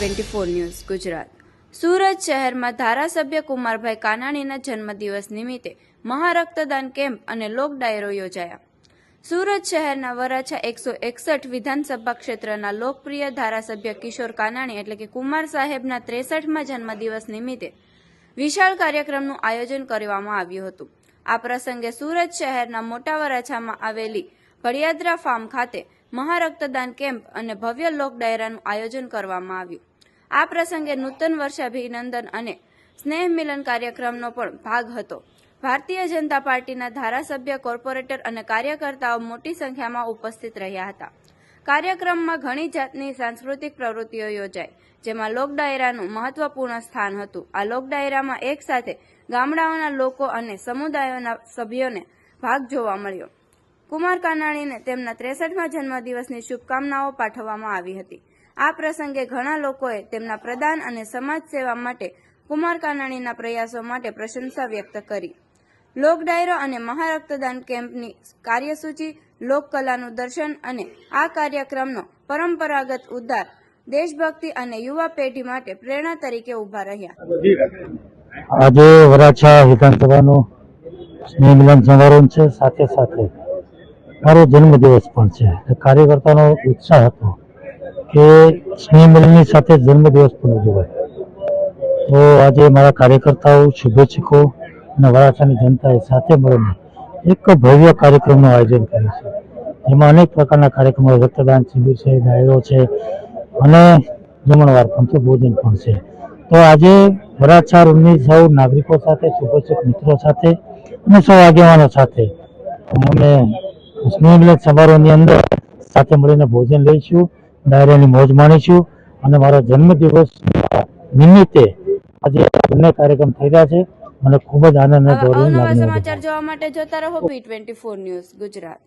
Twenty four news Gujarat Surat શહેરમાં ધારાસભ્ય કુમારભાઈ કાનાણીના જન્મદિવસ નિમિત્તે મહારક્તદાન કેમ્પ અને લોક ડાયરો યોજાયા. સુરત શહેરના વરાછા એકસો એકસઠ વિધાનસભા ક્ષેત્રના લોકપ્રિય ધારાસભ્ય કિશોર કાનાણી એટલે કે કુમાર સાહેબના ત્રેસઠમાં જન્મદિવસ નિમિત્તે વિશાળ કાર્યક્રમનું આયોજન કરવામાં આવ્યું હતું. આ પ્રસંગે સુરત શહેરના મોટા વરાછામાં આવેલી ભડિયાદરા ફાર્મ ખાતે મહારક્તદાન કેમ્પ અને ભવ્ય લોક ડાયરાનું આયોજન કરવામાં આવ્યું. આ પ્રસંગે નૂતન વર્ષાભિનંદન અને સ્નેહ મિલન કાર્યક્રમનો પણ ભાગ હતો. ભારતીય જનતા પાર્ટીના ધારાસભ્ય, કોર્પોરેટર અને કાર્યકર્તાઓ મોટી સંખ્યામાં ઉપસ્થિત રહ્યા હતા. કાર્યક્રમમાં ઘણી જાતની સાંસ્કૃતિક પ્રવૃત્તિઓ યોજાઈ, જેમાં લોક ડાયરાનું મહત્વપૂર્ણ સ્થાન હતું. આ લોક ડાયરામાં એક સાથે ગામડાઓના લોકો અને સમુદાયોના સભ્યોને ભાગ જોવા મળ્યો. કુમાર કાનાણીને તેમના ત્રેસઠમાં જન્મદિવસની શુભકામનાઓ પાઠવવામાં આવી હતી. આ પ્રસંગે ઘણા લોકોએ તેમના પ્રદાન અને સમાજ સેવા માટે કુમાર કાનાણીના પ્રયાસો માટે પ્રશંસા વ્યક્ત કરી. લોક ડાયરો અને મહારક્તદાન કેમ્પની કાર્યસૂચિ લોકકલાનું દર્શન અને આ કાર્યક્રમનો પરંપરાગત ઉદ્ધાર દેશભક્તિ અને યુવા પેઢી માટે પ્રેરણા તરીકે ઊભા રહ્યા. આજે વરાછા વિધાનસભાનો સ્નેહ મિલન સમારોહ છે, સાથે સાથે મારો જન્મદિવસ પણ છે. કાર્યકર્તાનો ઉત્સાહ હતો. કે સ્નેહ મિલનની સાથે જન્મદિવસ પણ ઉજવાય. તો આજે મારા કાર્યકર્તાઓ, શુભેચ્છકો અને વરાછાની જનતાએ સાથે મળીને એક ભવ્ય કાર્યક્રમનું આયોજન કર્યું છે. જેમાં અનેક પ્રકારના કાર્યક્રમો, રક્તદાન શિબિર છે, ડાયરો છે અને જમણવાર પણ છે ભોજન પણ છે. તો આજે વરાછા રૂમની સૌ નાગરિકો સાથે, શુભેચ્છક મિત્રો સાથે અને સૌ આગેવાનો સાથે અમે સ્નેહ સમારોહની અંદર સાથે મળીને ભોજન લઈશું. ડાયરાની મોજ માણીશું અને મારા જન્મદિવસ નિમિત્તે આજે બંને કાર્યક્રમ થઈ રહ્યા છે. મને ખૂબ જ આનંદ અને ગૌરવ લાગણી સમાચાર જોવા માટે જોતા રહો બી ટ્વેન્ટી ન્યૂઝ ગુજરાત.